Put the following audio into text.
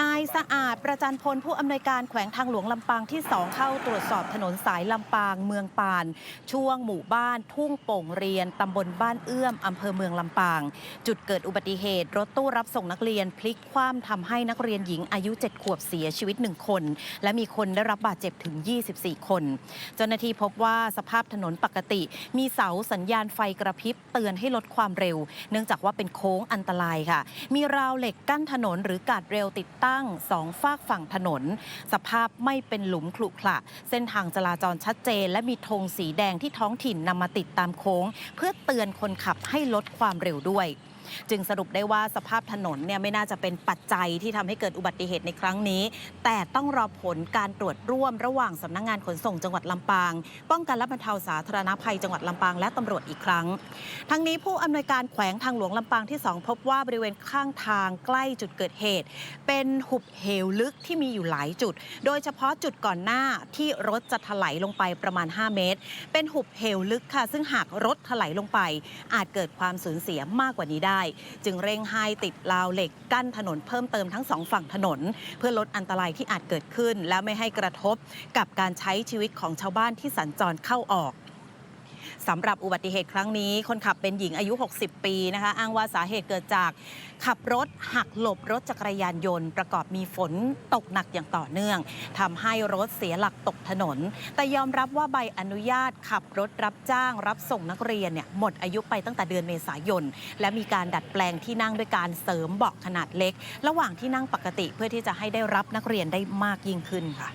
นายสะอาดประจันพลผู้อำนวยการแขวงทางหลวงลำปางที่ 2 เข้าตรวจสอบถนนสายลำปางเมืองปาน ช่วงหมู่บ้านทุ่งโป่งเรียนตำบลบ้านเอื้อมอำเภอเมืองลำปาง จุดเกิดอุบัติเหตุ รถตู้รับส่งนักเรียนพลิกคว่ำทำให้นักเรียนหญิงอายุ 7 ขวบเสียชีวิต 1 คน และมีคนได้รับบาดเจ็บถึง 24 คน เจ้าหน้าที่พบว่าสภาพถนนปกติ มีเสาสัญญาณไฟกระพริบเตือนให้ลดความเร็ว เนื่องจากว่าเป็นโค้งอันตรายค่ะ มีราวเหล็กกั้นถนนหรือกาดเร็วติดตั้งสองฝากฝั่งถนน สภาพไม่เป็นหลุมขรุขระเส้นทางจราจรชัดเจน และมีธงสีแดงที่ท้องถิ่นนำมาติดตามโค้ง เพื่อเตือนคนขับให้ลดความเร็วด้วย จึงสรุปได้ว่าสภาพถนนเนี่ยไม่น่าจะเป็นปัจจัยที่ทำให้เกิดอุบัติเหตุในครั้งนี้ แต่ต้องรอผลการตรวจร่วมระหว่างสำนักงงานขนส่งจังหวัดลำปาง ป้องกันและบรรเทาสาธารณภัยจังหวัดลำปางและตำรวจอีกครั้ง ทั้งนี้ผู้อำนวยการแขวงทางหลวงลำปางที่ 2 พบว่าบริเวณข้างทางใกล้จุดเกิดเหตุ เป็นหุบเหวลึกที่มีอยู่หลายจุด โดยเฉพาะจุดก่อนหน้าที่รถจะถลายลงไปประมาณ 5 เมตร เป็นหุบเหวลึกค่ะ ซึ่งหากรถถลายลงไป อาจเกิดความสูญเสียมากกว่านี้ได้จึงเร่งให้ติดราวเหล็กกั้นถนนเพิ่มเติมทั้งสองฝั่งถนน เพื่อลดอันตรายที่อาจเกิดขึ้น และไม่ให้กระทบกับการใช้ชีวิตของชาวบ้านที่สัญจรเข้าออก สำหรับอุบัติเหตุครั้งนี้ คนขับเป็นหญิงอายุ 60 ปีนะคะ อ้างว่าสาเหตุเกิดจาก ขับรถหักหลบรถจักรยานยนต์ ประกอบมีฝนตกหนักอย่างต่อเนื่องทำให้รถเสียหลักตกถนน แต่ยอมรับว่าใบอนุญาตขับรถรับจ้าง รับส่งนักเรียนเนี่ยหมดอายุไปตั้งแต่เดือนเมษายน และมีการดัดแปลงที่นั่งด้วยการเสริมเบาะขนาดเล็ก ระหว่างที่นั่งปกติเพื่อที่จะให้ได้รับนักเรียนได้มากยิ่งขึ้นค่ะ